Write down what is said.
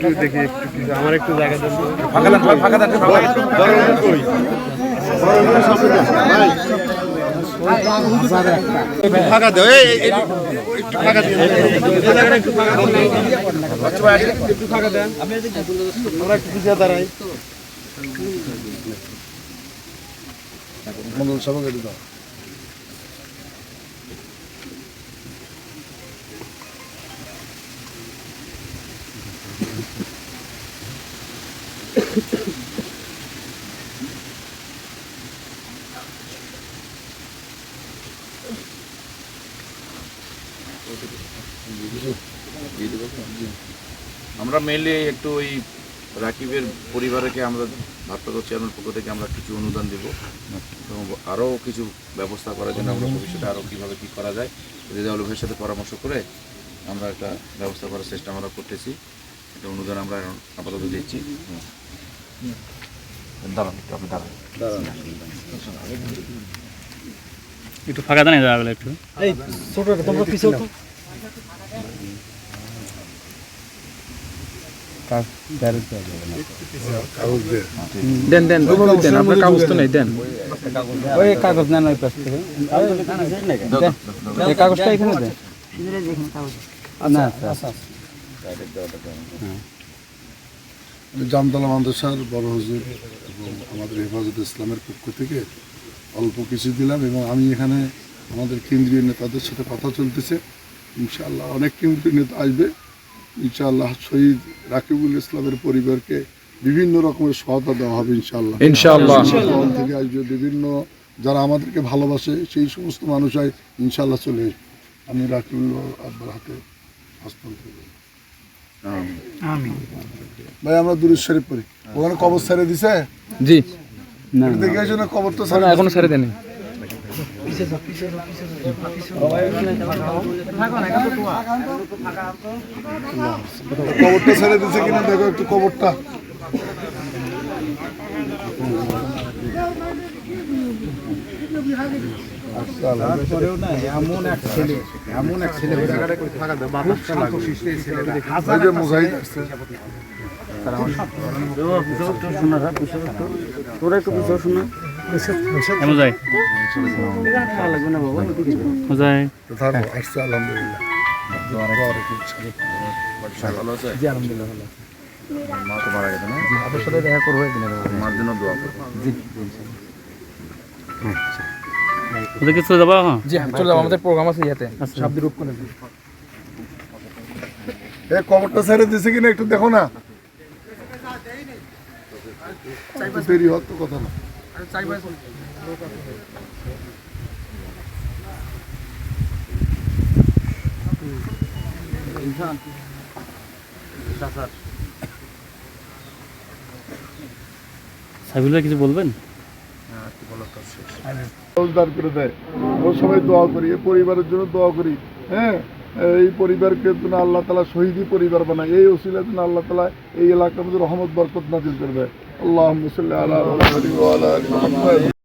একটু দেখি একটু কিছু আমার একটু জায়গা দেন ফাঁকা দেন ফাঁকা দেন বড়? ফাঁকা দাও এই একটু ফাঁকা দিয়ে একটু ফাঁকা দেন একটু ফাঁকা দেন আমরা একটু পিছিয়ে দাঁড়াই। মন্ডল সভাকে দাও আমরা মেনলি একটু ওই রাকিবের পরিবারকে আমরা ভারপ্রাপ্ত চেয়ারম্যান পক্ষ থেকে আমরা কিছু অনুদান দেব। এবং আরও কিছু ব্যবস্থা করার জন্য আমরা ভবিষ্যতে আরও কীভাবে কী করা যায় রেজাউল ভাইয়ের সাথে পরামর্শ করে আমরা একটা ব্যবস্থা করার চেষ্টা আমরা করতেছি। একটা অনুদান আমরা আপাতত দিচ্ছি। দাঁড়ান একটু আপনি দাঁড়ান। একটু ফাঁকা দেন জায়গাগুলো একটু। দেন দেন দেন আপনার কাগজ তো নেই দেন। ওই কাগজ নেন ওই পাশ থেকে। এই কাগজটা এখানে দেন। না আচ্ছা জামতলা মাদ্রাসার বড় হুজুর এবং আমাদের হেফাজত ইসলামের পক্ষ থেকে অল্প কিছু দিলাম এবং আমি এখানে আমাদের কেন্দ্রীয় নেতাদের সাথে কথা চলতেছে। ইনশাআল্লাহ অনেক কেন্দ্রীয় নেতা আসবে। ইনশাআল্লাহ শহীদ রাকিবুল ইসলামের পরিবারকে বিভিন্ন রকমের সহায়তা দেওয়া হবে ইনশাআল্লাহ। ইনশাআল্লাহ। থেকে আসবে বিভিন্ন যারা আমাদেরকে ভালোবাসে সেই সমস্ত মানুষই ইনশাআল্লাহ চলে আসবে। আমি রাকিবুল আব্বার হাতে হস্তান্তর ভাই আমরা দুরুদ শরীফ পড়ি। ওখানে কবর ছেড়ে দিছে? জি। এটা দেখে আসো না কবরটা না, ছেড়ে এখনও ছেড়ে দেন কবরটা ছেড়ে দিছে কিনা দেখো একটু কবরটা। তারপরেও না এমন এক ছেলে এমন এক ছেলে খুব শান্তশিষ্ট এই ছেলেটা। ওই যে মুজাহিদ আসছে এমন যায় যায় থাকো আসছে আলহামদুলিল্লাহ দোয়া রেখে ইনশাআল্লাহ। ভালো আছে জি আলহামদুলিল্লাহ। মা তো মারা গেছে না? আপনার সাথে দেখা করব একদিন। মার জন্য দোয়া করব। জি ওদেরকে চলে যাব? হ্যাঁ জি হ্যাঁ, চলে যাব। আমাদের প্রোগ্রাম আছে ইয়াতে। শাব্দির রূপ করে এ কবরটা ছেড়ে দিছে কিনা একটু দেখো না। দেরি হওয়ার তো কথা না। সাইবুল ভাই কিছু বলবেন? রোজগার করে দেয়। ও সবাই দোয়া করি, এই পরিবারের জন্য দোয়া করি হ্যাঁ? এই পরিবারকে যেন আল্লাহ তালা শহীদই পরিবার বানায়। এই ওসিলা যেন আল্লাহ তালা এই এলাকার মধ্যে রহমত, বরকত নাজিল করবে আল্লাহ মুসল্লাহ আল্লাহ